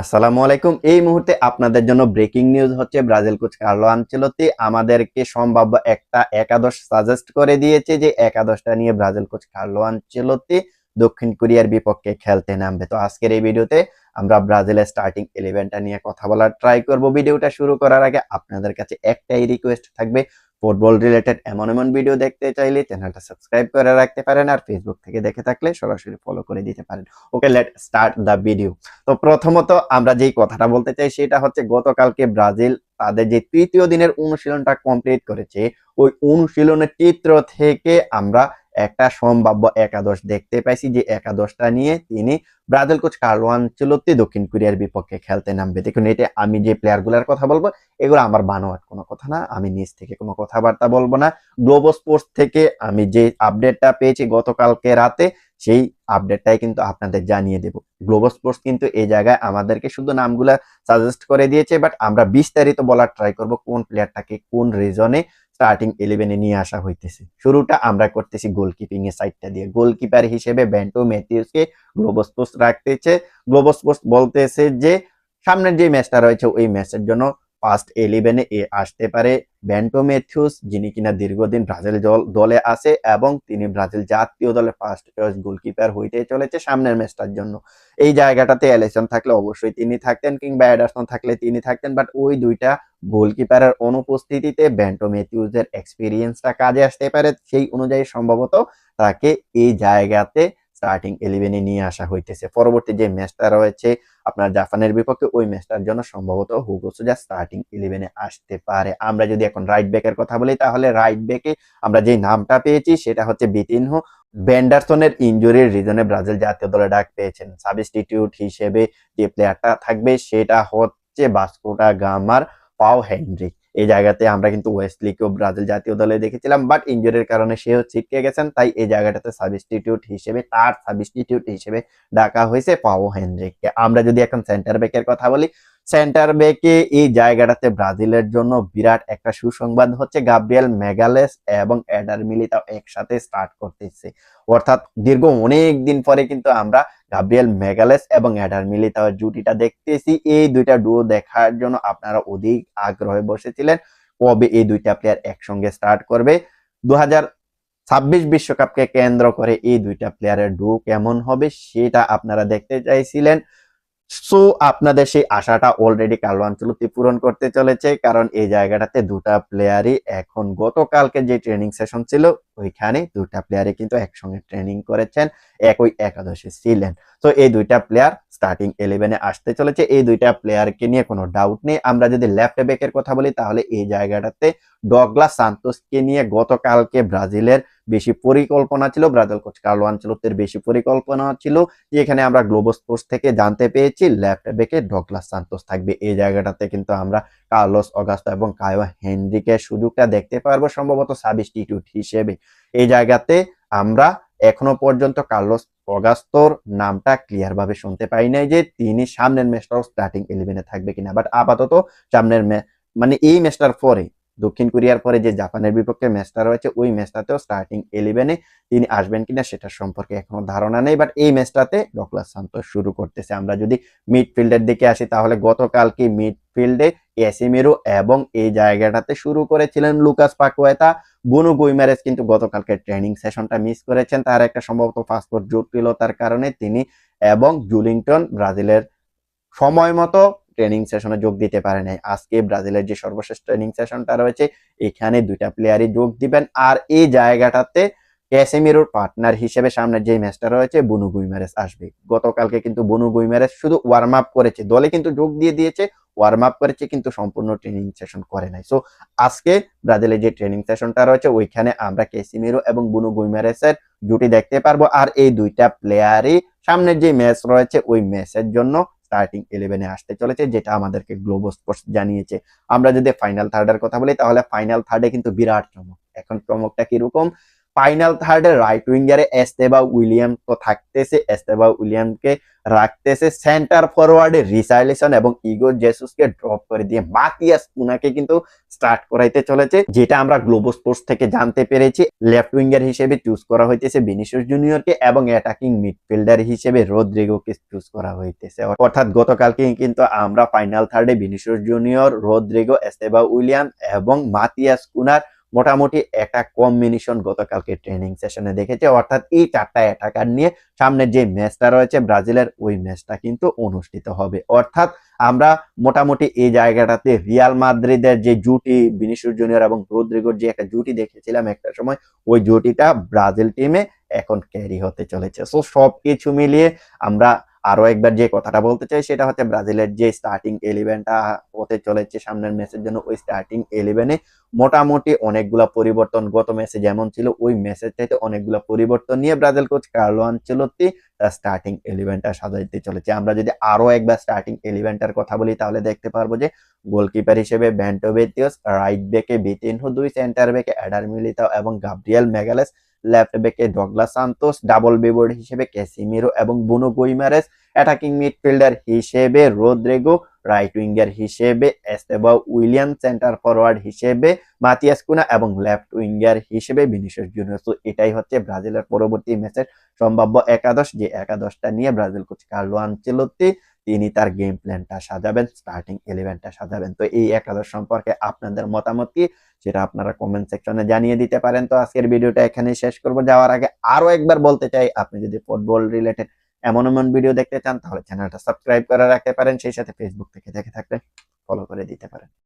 আসসালামু আলাইকুম। এই মুহূর্তে আপনাদের জন্য ব্রেকিং নিউজ হচ্ছে ব্রাজিল কোচ কার্লো আনচেলত্তি। আমাদেরকে সম্ভাব্য একটা একাদশ সাজেস্ট করে দিয়েছে যে একাদশটা নিয়ে ব্রাজিল কোচ কার্লো আনচেলত্তি দক্ষিণ কোরিয়ার বিপক্ষে খেলতে নামবে। তো আজকের এই ভিডিওতে আমরা ব্রাজিলের স্টার্টিং ইলেভেনটা নিয়ে কথা বলার ট্রাই করব। ভিডিওটা শুরু করার আগে আপনাদের কাছে একটাই রিকোয়েস্ট থাকবে ফুটবল রিলেটেড এমন এমন ভিডিও দেখতে চাইলে চ্যানেলটা সাবস্ক্রাইব করে রাখতে পারেন আর ফেসবুক থেকে দেখে থাকলে সরাসরি ফলো করে দিতে পারেন। Okay let start the video তো প্রথমত আমরা যেই কথাটা বলতে চাই সেটা হচ্ছে গতকালকে ব্রাজিল তাদের যে তৃতীয় দিনের অনুশীলনটা কমপ্লিট করেছে, ওই অনুশীলনের চিত্র থেকে আমরা একটা সম্ভাব্য একাদশ দেখতে পাইছি যে একাদশটা নিয়ে তিনি ব্রাজিল কোচ কার্লো আনচেলত্তি দক্ষিণ কোরিয়ার বিপক্ষে খেলতে নামবে। দেখুন, এটা আমি যে প্লেয়ারগুলোর কথা বলব, এগুলো আমার বানোয়াট কোনো কথা না, আমি নিজ থেকে কোনো কথাবার্তা বলব না। গ্লোবো স্পোর্টস থেকে আমি যে আপডেটটা পেয়েছি গতকালকে রাতে, সেই আপডেটটাই কিন্তু আপনাদের জানিয়ে দেব। গ্লোবো স্পোর্টস কিন্তু এই জায়গায় আমাদেরকে শুধু নামগুলা সাজেস্ট করে দিয়েছে বাট আমরা বিস্তারিত বলার ট্রাই করব কোন প্লেয়ারটাকে কোন রিজনে স্টার্টিং ইলেভেনে নিয়ে আসা হইতেছে। শুরুটা আমরা করতেছি গোলকিপিং এর সাইডটা দিয়ে। গোলকিপার হিসেবে ব্যান্টো ম্যাথিউসকে গ্লোবস পোস্ট রাখতেছে। গ্লোবস পোস্ট বলতেছে যে, সামনের যে ম্যাচটা রয়েছে, ওই ম্যাচের জন্য ফার্স্ট ইলেভেনে এ আসতে পারে। ব্যান্টো ম্যাথিউস যিনি কিনা দীর্ঘদিন ব্রাজিল দল- আছে এবং তিনি ব্রাজিল জাতীয় দলের ফার্স্ট চয়েস গোলকিপার হইতে চলেছে সামনের ম্যাচটার জন্য। এই জায়গাটাতে অ্যালিসন থাকলে অবশ্যই তিনি থাকতেন কিংবা অ্যাডারসন থাকলে তিনি থাকতেন বাট ওই দুইটা গোলকিপারের অনুপস্থিতিতে ব্যান্টো ম্যাথিউসের এক্সপিরিয়েন্সটা কাজে আসতে পারে। সেই অনুযায়ী সম্ভবত তাকে এই জায়গাতে স্টার্টিং ইলেভেনে নিয়ে আসা হইতেছে। পরবর্তী যে ম্যাচটা রয়েছে, আপনার জাপানের বিপক্ষে ওই ম্যাচটার জন্য সম্ভবত হুগো সোজা স্টার্টিং ইলেভেনে আসতে পারে। আমরা যদি এখন রাইট ব্যাকের কথা বলি, তাহলে রাইট ব্যাকে আমরা যে নামটা পেয়েছি, সেটা হচ্ছে বিতিনহো। ব্যান্ডারসনের ইনজুরির রিজনে ব্রাজিল জাতীয় দলে ডাক পেয়েছেন। সাবস্টিটিউট হিসেবে যে প্লেয়ারটা থাকবে, সেটা হচ্ছে বাস্কোটা গামার পাও হেনরিক। এই জায়গাতে আমরা কিন্তু ওয়েস্টলিকেও ব্রাজিল জাতীয় দলে দেখেছিলাম বাট ইনজুরির কারণে সেও ছিটকে গেছেন, তাই এই জায়গাটাতে সাবস্টিটিউট হিসেবে, তার সাবস্টিটিউট হিসেবে ডাকা হয়েছে পাও হেনরিককে আমরা যদি এখন সেন্টার ব্যাকের কথা বলি সেন্টার ব্যাকে এই জায়গাটাতে ব্রাজিলের জন্য বিরাট একটা সুসংবাদ হচ্ছে গাব্রিয়েল মেগালেস এবং এডার মিলিতাও একসাথে স্টার্ট করতেছে। অর্থাৎ দীর্ঘ অনেক দিন পরে কিন্তু আমরা গাব্রিয়েল মেগালেস এবং এডার মিলিতাও জুটিটা দেখতেছি। এই দুইটা ডুও দেখার জন্য আপনারা অধিক আগ্রহে বসেছিলেন কবে এই দুইটা প্লেয়ার একসঙ্গে স্টার্ট করবে। দু ছাব্বিশ বিশ্বকাপকে কেন্দ্র করে এই দুইটা প্লেয়ারের ডু কেমন হবে সেটা আপনারা দেখতে চাইছিলেন। সো আপনাদের সেই আশাটা অলরেডি আঞ্চলতি পূরণ করতে চলেছে, কারণ এই জায়গাটাতে দুটা প্লেয়ারই এখন গতকালকে যে ট্রেনিং সেশন ছিল, ওইখানে দুটা প্লেয়ারই কিন্তু একসঙ্গে ট্রেনিং করেছেন, একই একাদশে ছিলেন। তো এই দুইটা প্লেয়ার স্টার্টিং ইলেভেনে আসতে চলেছে। এই দুইটা প্লেয়ারকে নিয়ে কোনো ডাউট নেই। আমরা যদি লেফট ব্যাকের কথা বলি, তাহলে এই জায়গাটাতে ডগলা সান্তোসকে নিয়ে গতকালকে ব্রাজিলের বেশি পরিকল্পনা ছিল। ব্রাজিল কোচ কার্লো আঞ্চলতের বেশি পরিকল্পনা ছিল। যেখানে আমরা গ্লোবো স্পোর্টস থেকে জানতে পেয়েছি লেফট ব্যাকে ডগলাস সান্তোস থাকবে। এই জায়গাটাতে কিন্তু আমরা কার্লোস অগাস্তো এবং কায়ো হেনরিকের সুযোগটা দেখতে পারব। সম্ভবত সাবস্টিটিউট হিসেবে। এই জায়গাতে আমরা এখনও পর্যন্ত কার্লোস অগাস্তোর নামটা ক্লিয়ার ভাবে শুনতে পাই নাই যে তিনি সামনের ম্যাচটাও স্টার্টিং ইলেভেনে থাকবে কিনা। বাট আপাতত সামনের মানে এই ম্যাচটার পরে দক্ষিণ কোরিয়ার পরে যে জাপানের বিপক্ষে ম্যাচটা রয়েছে, ওই ম্যাচটাতেও স্টার্টিং ইলেভেনে তিনি আসবেন কিনা সেটা সম্পর্কে এখনও ধারণা নেই বাট এই ম্যাচটাতে ডকলাস সান্তোস শুরু করতেছে। আমরা যদি মিডফিল্ডের দিকে আসি, তাহলে গতকালকে মিডফিল্ডে এসিমেরো এবং এই জায়গাটাতে শুরু করেছিলেন লুকাস পাকুয়েতা। বুনু গুইমারেস কিন্তু গতকালকে ট্রেনিং সেশনটা মিস করেছেন, তার একটা সম্ভবত পাসপোর্ট জটিলতার কারণে তিনি এবং জুলিংটন ব্রাজিলের সময় মতো ট্রেনিং সেশনে যোগ দিতে পারে নাই। আজকে ব্রাজিলের যে সর্বশেষ ট্রেনিং সেশনটা রয়েছে, এখানে দুইটা প্লেয়ারই যোগ দিবেন। আর এই জায়গাটাতে ক্যাসেমিরোর পার্টনার হিসেবে সামনে যে ম্যাচটা রয়েছে বুনু গুইমারেস আসবে। গতকালকে কিন্তু বুনু গুইমারেস শুধু ওয়ার্ম আপ করেছে। দলে কিন্তু যোগ দিয়ে দিয়েছে ওয়ার্ম আপ করেছে, কিন্তু সম্পূর্ণ ট্রেনিং সেশন করে নাই। সো আজকে ব্রাজিলের যে ট্রেনিং সেশনটা রয়েছে, ওইখানে আমরা ক্যাসিমিরো এবং বুনু গুইমারেসের জুটি দেখতে পারব। আর এই দুইটা প্লেয়ারই সামনের যে ম্যাচ রয়েছে, ওই ম্যাচের জন্য স্টার্টিং ইলেভেনে আসতে চলেছে, যেটা আমাদেরকে গ্লোবো স্পোর্টস জানিয়েছে। আমরা যদি ফাইনাল থার্ডের কথা বলি, তাহলে ফাইনাল থার্ডে কিন্তু বিরাট চমক। এখন চমকটা কীরকম? ফাইনাল থার্ডে রাইট উইঙ্গারে এস্তেবা উইলিয়াম তো থাকতেছে। এস্তেবা উইলিয়ামকে রাখতেছে। সেন্টার ফরওয়ার্ডে রিসাইলেশন এবং ইগো জেসুসকে ড্রপ করে দিয়ে মাতিয়াস কুনাকে কিন্তু স্টার্ট করাইতে চলেছে, যেটা আমরা গ্লোবো স্পোর্টস থেকে জানতে পেরেছি। লেফট উইঙ্গার হিসেবে চুজ করা হইতেছে ভিনিসিয়াস জুনিয়রকে এবং অ্যাটাকিং মিডফিল্ডার হিসেবে রোদ্রিগোকে চুজ করা হইতেছে। অর্থাৎ গতকালকে কিন্তু আমরা final থার্ডে Vinicius Junior Rodrygo Estevao William এবং মাতিয়াস কুনার মোটামুটি একটা কম্বিনেশন গতকালকে ট্রেনিং সেশনে দেখেছে। অর্থাৎ এই চারটা অ্যাটাকার নিয়ে সামনের যে ম্যাচটা রয়েছে ব্রাজিলের, ওই ম্যাচটা কিন্তু অনুষ্ঠিত হবে। অর্থাৎ আমরা মোটামুটি এই জায়গাটাতে রিয়াল মাদ্রিদের যে জুটি ভিনিসিয়াস জুনিয়র এবং রোদ্রিগোর যে একটা জুটি দেখেছিলাম একটা সময়, ওই জুটিটা ব্রাজিল টিমে এখন ক্যারি হতে চলেছে। সো সবকিছু মিলিয়ে আমরা আরও একবার যে কথাটা বলতে চাই সেটা হচ্ছে ব্রাজিলের যে স্টার্টিং এলিভেনটা হতে চলেছে সামনের ম্যাচের জন্য, ওই স্টার্টিং এলিভেনে মোটামুটি অনেকগুলা পরিবর্তন, গত ম্যাচে যেমন ছিল, ওই ম্যাচের চাইতে অনেকগুলা পরিবর্তন নিয়ে Brazil coach Carlo Ancelotti starting এলিভেনটা সাজাইতে চলেছে। আমরা যদি আরও একবার স্টার্টিং এলিভেনটার কথা বলি, তাহলে দেখতে পারব যে গোলকিপার হিসেবে ব্যান্টো বেতিওস রাইট ব্যাকে বিতিনহো দুই সেন্টার ব্যাকে অ্যাডার মিলিতাও এবং গাব্রিয়েল মেগালেস লেফট ব্যাকে ডগলা সান্তোস, ডাবল বিবোর্ড হিসেবে ক্যাসিমিরো এবং বুনো গুইমারেস, অ্যাটাকিং মিডফিল্ডার হিসেবে রোদ্রেগো, রাইট উইঙ্গার হিসেবে এস্তেবা উইলিয়াম, সেন্টার ফরওয়ার্ড হিসেবে মাতিয়াস কুনা এবং লেফট উইঙ্গার হিসেবে ভিনিসিয়াস জুনিয়র। তো এটাই হচ্ছে ব্রাজিলের পরবর্তী ম্যাচের সম্ভাব্য একাদশ, যে একাদশটা নিয়ে ব্রাজিল কোচ কার্লো আনচেলত্তি তিনি তার গেম প্ল্যানটা সাজাবেন স্টার্টিং ইলেভেনটা সাজাবেন। তো এই একাদশ সম্পর্কে আপনাদের মতামত কি? সেটা আপনারা কমেন্ট সেকশনে জানিয়ে দিতে পারেন। তো আজকের ভিডিওটা এখানে শেষ করব। যাওয়ার আগে আরও একবার বলতে চাই, আপনি যদি ফুটবল রিলেটেড এমন এমন ভিডিও দেখতে চান, তাহলে চ্যানেলটা সাবস্ক্রাইব করে রাখতে পারেন। সেই সাথে ফেসবুক থেকে দেখে থাকলে ফলো করে দিতে পারেন।